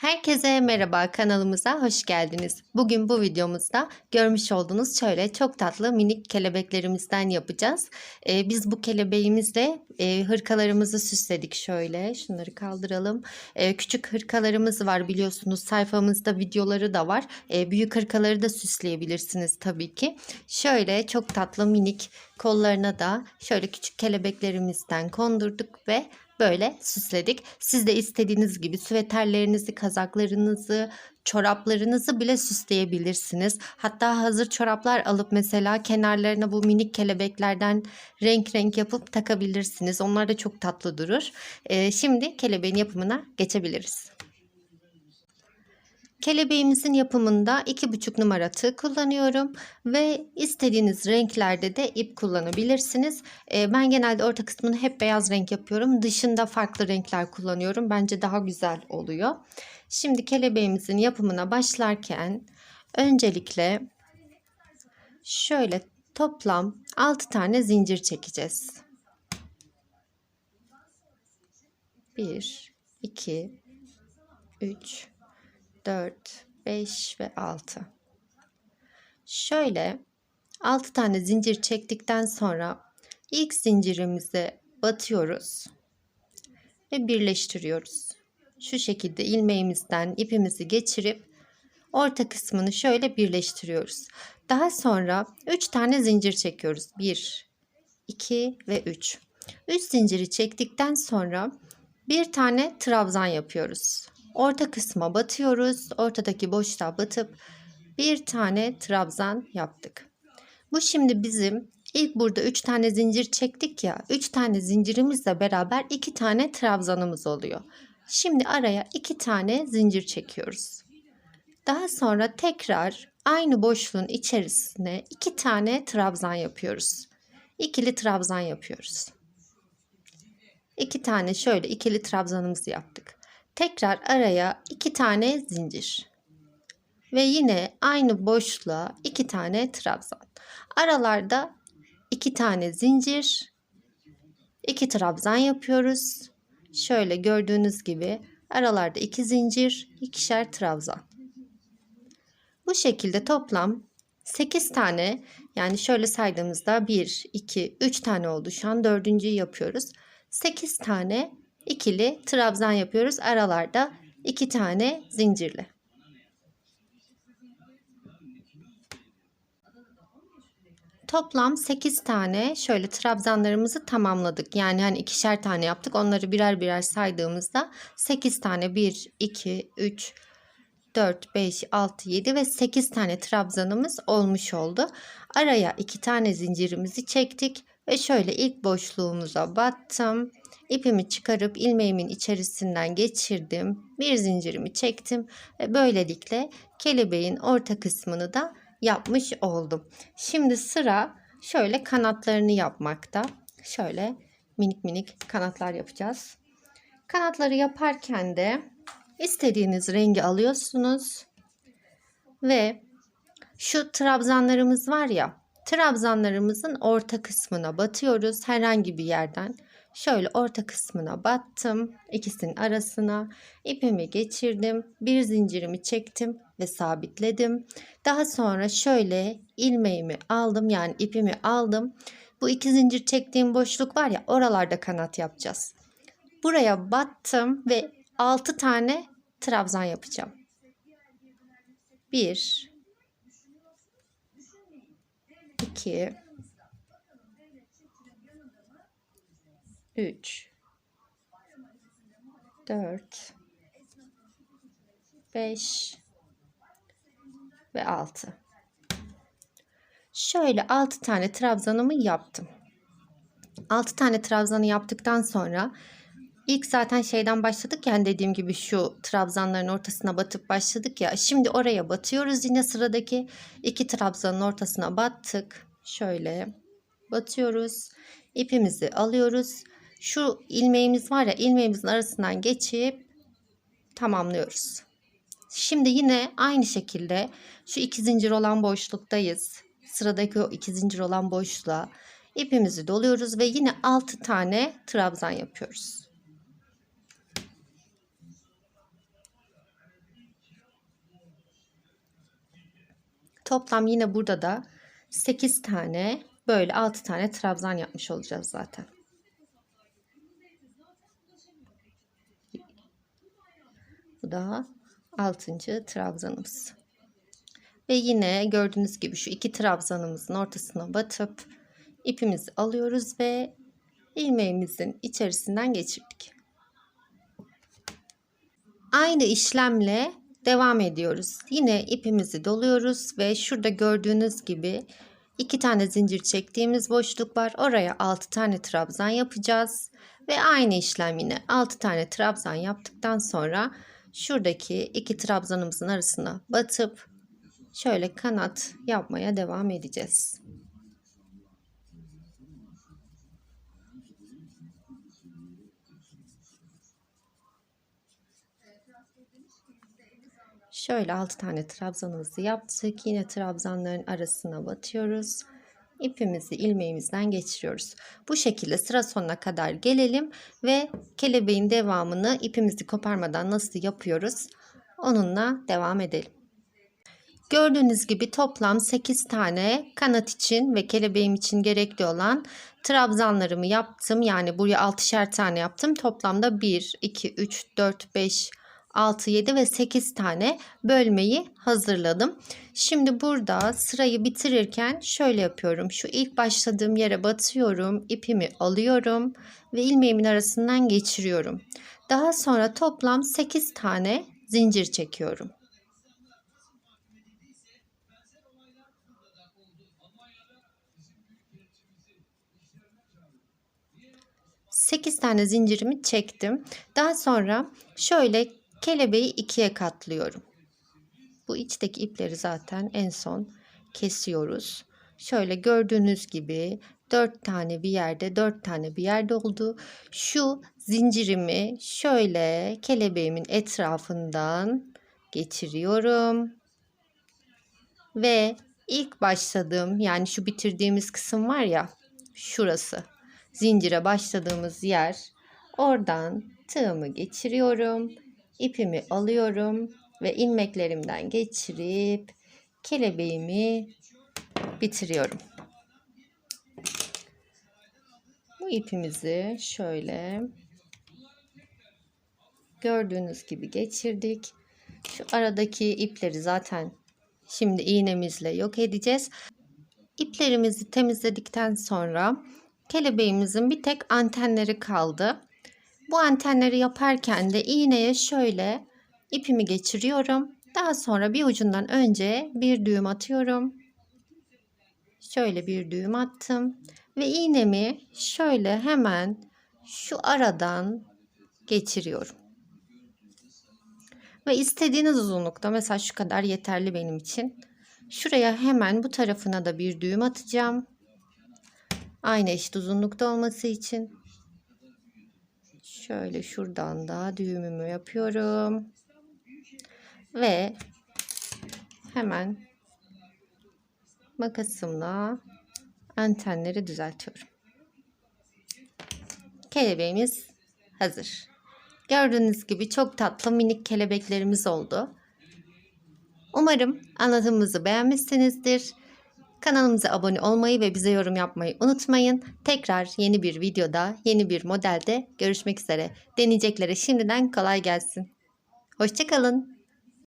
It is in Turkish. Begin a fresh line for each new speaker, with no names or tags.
Herkese merhaba kanalımıza hoş geldiniz. Bugün bu videomuzda görmüş olduğunuz şöyle çok tatlı minik kelebeklerimizden yapacağız. Ee, biz bu kelebeğimizle e, hırkalarımızı süsledik şöyle. Şunları kaldıralım. Ee, küçük hırkalarımız var biliyorsunuz sayfamızda videoları da var. Ee, büyük hırkaları da süsleyebilirsiniz tabii ki. Şöyle çok tatlı minik kollarına da şöyle küçük kelebeklerimizden kondurduk ve böyle süsledik. Siz de istediğiniz gibi süveterlerinizi, kazaklarınızı, çoraplarınızı bile süsleyebilirsiniz. Hatta hazır çoraplar alıp mesela kenarlarına bu minik kelebeklerden renk renk yapıp takabilirsiniz. Onlar da çok tatlı durur. Ee, şimdi kelebeğin yapımına geçebiliriz. Kelebeğimizin yapımında 2,5 numara tığ kullanıyorum ve istediğiniz renklerde de ip kullanabilirsiniz. Ee, ben genelde orta kısmını hep beyaz renk yapıyorum. Dışında farklı renkler kullanıyorum. Bence daha güzel oluyor. Şimdi kelebeğimizin yapımına başlarken öncelikle şöyle toplam 6 tane zincir çekeceğiz. 1 2 3 4, 5 ve 6. Şöyle 6 tane zincir çektikten sonra ilk zincirimize batıyoruz ve birleştiriyoruz. Şu şekilde ilmeğimizden ipimizi geçirip orta kısmını şöyle birleştiriyoruz. Daha sonra 3 tane zincir çekiyoruz. 1, 2 ve 3. 3 zinciri çektikten sonra bir tane trabzan yapıyoruz. Orta kısma batıyoruz. Ortadaki boşluğa batıp bir tane trabzan yaptık. Bu şimdi bizim ilk burada 3 tane zincir çektik ya. 3 tane zincirimizle beraber 2 tane trabzanımız oluyor. Şimdi araya 2 tane zincir çekiyoruz. Daha sonra tekrar aynı boşluğun içerisine 2 tane trabzan yapıyoruz. İkili trabzan yapıyoruz. 2 tane şöyle ikili trabzanımızı yaptık. Tekrar araya iki tane zincir. Ve yine aynı boşluğa iki tane trabzan. Aralarda iki tane zincir, iki trabzan yapıyoruz. Şöyle gördüğünüz gibi aralarda iki zincir, ikişer trabzan. Bu şekilde toplam 8 tane yani şöyle saydığımızda 1, 2, 3 tane oldu. Şu an dördüncüyü yapıyoruz. 8 tane ikili trabzan yapıyoruz. Aralarda iki tane zincirli. Toplam 8 tane şöyle trabzanlarımızı tamamladık. Yani hani ikişer tane yaptık. Onları birer birer saydığımızda 8 tane 1, 2, 3, 4, 5, 6, 7 ve 8 tane trabzanımız olmuş oldu. Araya 2 tane zincirimizi çektik ve şöyle ilk boşluğumuza battım. İpimi çıkarıp ilmeğimin içerisinden geçirdim. Bir zincirimi çektim ve böylelikle kelebeğin orta kısmını da yapmış oldum. Şimdi sıra şöyle kanatlarını yapmakta. Şöyle minik minik kanatlar yapacağız. Kanatları yaparken de istediğiniz rengi alıyorsunuz ve şu trabzanlarımız var ya trabzanlarımızın orta kısmına batıyoruz herhangi bir yerden. Şöyle orta kısmına battım. ikisinin arasına ipimi geçirdim. Bir zincirimi çektim ve sabitledim. Daha sonra şöyle ilmeğimi aldım yani ipimi aldım. Bu iki zincir çektiğim boşluk var ya oralarda kanat yapacağız. Buraya battım ve 6 tane trabzan yapacağım. 1 2 3 4 5 ve 6 şöyle 6 tane trabzanımı yaptım. 6 tane trabzanı yaptıktan sonra ilk zaten şeyden başladık yani dediğim gibi şu trabzanların ortasına batıp başladık ya. Şimdi oraya batıyoruz yine sıradaki iki trabzanın ortasına battık şöyle batıyoruz. İpimizi alıyoruz. Şu ilmeğimiz var ya ilmeğimizin arasından geçip tamamlıyoruz. Şimdi yine aynı şekilde şu iki zincir olan boşluktayız. Sıradaki o iki zincir olan boşluğa ipimizi doluyoruz ve yine 6 tane trabzan yapıyoruz. Toplam yine burada da 8 tane böyle 6 tane trabzan yapmış olacağız zaten. Bu da 6. trabzanımız. Ve yine gördüğünüz gibi şu iki trabzanımızın ortasına batıp ipimizi alıyoruz ve ilmeğimizin içerisinden geçirdik. Aynı işlemle devam ediyoruz. Yine ipimizi doluyoruz ve şurada gördüğünüz gibi iki tane zincir çektiğimiz boşluk var. Oraya 6 tane trabzan yapacağız. Ve aynı işlem yine 6 tane trabzan yaptıktan sonra şuradaki iki trabzanımızın arasına batıp şöyle kanat yapmaya devam edeceğiz. Şöyle 6 tane trabzanımızı yaptık. Yine trabzanların arasına batıyoruz. İpimizi ilmeğimizden geçiriyoruz. Bu şekilde sıra sonuna kadar gelelim ve kelebeğin devamını ipimizi koparmadan nasıl yapıyoruz onunla devam edelim. Gördüğünüz gibi toplam 8 tane kanat için ve kelebeğim için gerekli olan trabzanlarımı yaptım. Yani buraya 6'şer tane yaptım. Toplamda 1, 2, 3, 4, 5, 6, 7 ve 8 tane bölmeyi hazırladım. Şimdi burada sırayı bitirirken şöyle yapıyorum. Şu ilk başladığım yere batıyorum. ipimi alıyorum ve ilmeğimin arasından geçiriyorum. Daha sonra toplam 8 tane zincir çekiyorum. Sekiz tane zincirimi çektim. Daha sonra şöyle kelebeği ikiye katlıyorum. Bu içteki ipleri zaten en son kesiyoruz. Şöyle gördüğünüz gibi 4 tane bir yerde 4 tane bir yerde oldu. Şu zincirimi şöyle kelebeğimin etrafından geçiriyorum. Ve ilk başladığım yani şu bitirdiğimiz kısım var ya şurası. Zincire başladığımız yer. Oradan tığımı geçiriyorum. İpimi alıyorum ve ilmeklerimden geçirip kelebeğimi bitiriyorum. Bu ipimizi şöyle gördüğünüz gibi geçirdik. Şu aradaki ipleri zaten şimdi iğnemizle yok edeceğiz. İplerimizi temizledikten sonra kelebeğimizin bir tek antenleri kaldı. Bu antenleri yaparken de iğneye şöyle ipimi geçiriyorum. Daha sonra bir ucundan önce bir düğüm atıyorum. Şöyle bir düğüm attım ve iğnemi şöyle hemen şu aradan geçiriyorum. Ve istediğiniz uzunlukta mesela şu kadar yeterli benim için. Şuraya hemen bu tarafına da bir düğüm atacağım. Aynı eşit uzunlukta olması için. Şöyle şuradan da düğümümü yapıyorum. Ve hemen makasımla antenleri düzeltiyorum. Kelebeğimiz hazır. Gördüğünüz gibi çok tatlı minik kelebeklerimiz oldu. Umarım anlatımımızı beğenmişsinizdir. Kanalımıza abone olmayı ve bize yorum yapmayı unutmayın. Tekrar yeni bir videoda, yeni bir modelde görüşmek üzere. Deneyeceklere şimdiden kolay gelsin. Hoşçakalın.